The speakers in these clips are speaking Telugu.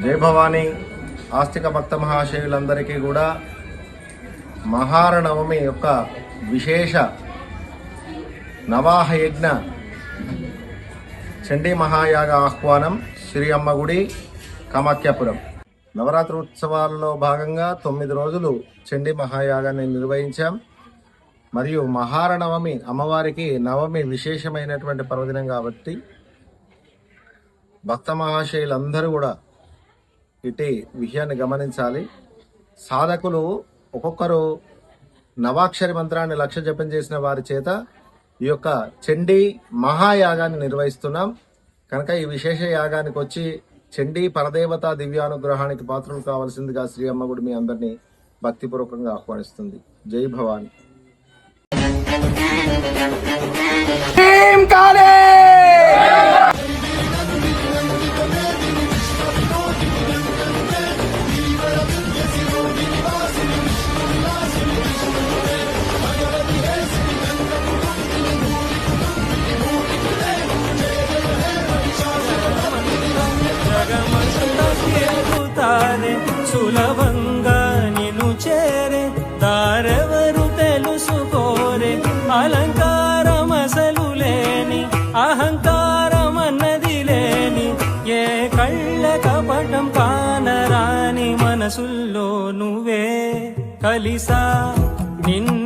జై ఆస్తిక భక్త మహాశయులందరికీ కూడా మహారణవమి యొక్క విశేష నవాహ యజ్ఞ చండీ మహాయాగ ఆహ్వానం శ్రీ అమ్మగుడి కామాఖ్యాపురం. నవరాత్రి ఉత్సవాలలో భాగంగా తొమ్మిది రోజులు చండీ మహాయాగాన్ని నిర్వహించాం. మరియు మహారణవమి అమ్మవారికి నవమి విశేషమైనటువంటి పర్వదినం కాబట్టి భక్త మహాశయులందరూ కూడా ఇటీ విషయాన్ని గమనించాలి. సాధకులు ఒక్కొక్కరు నవాక్షరి మంత్రాన్ని లక్ష్య జపం చేసిన వారి చేత ఈ యొక్క చండీ మహాయాగాన్ని నిర్వహిస్తున్నాం. కనుక ఈ విశేష యాగానికి వచ్చి చండీ పరదేవత దివ్యానుగ్రహానికి పాత్రలు కావాల్సిందిగా శ్రీ అమ్మగుడి మీ అందరినీ భక్తిపూర్వకంగా ఆహ్వానిస్తుంది. జై భవాని. సులభంగా నిన్ను చేరే దారెవరు తెలుసుకోరే? అలంకారం అసలు లేని అహంకారం అన్నది లేని ఏ కళ్ళ కపటం కానరాని మనసుల్లో నువ్వే కలిసా. నిన్నే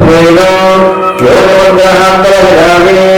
తల్లిలో నిలించు లాలి జోనాలి ఈ జగతినే తల్లికి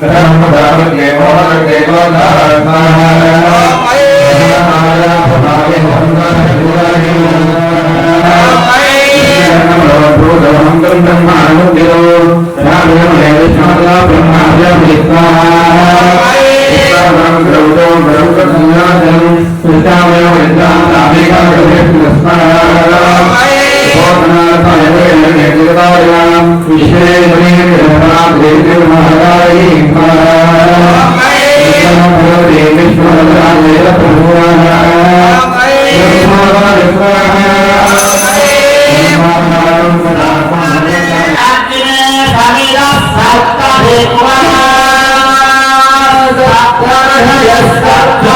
ब्रह्मा ब्रह्मा يستغفر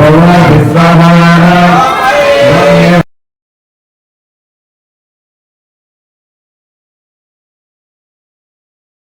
भगवान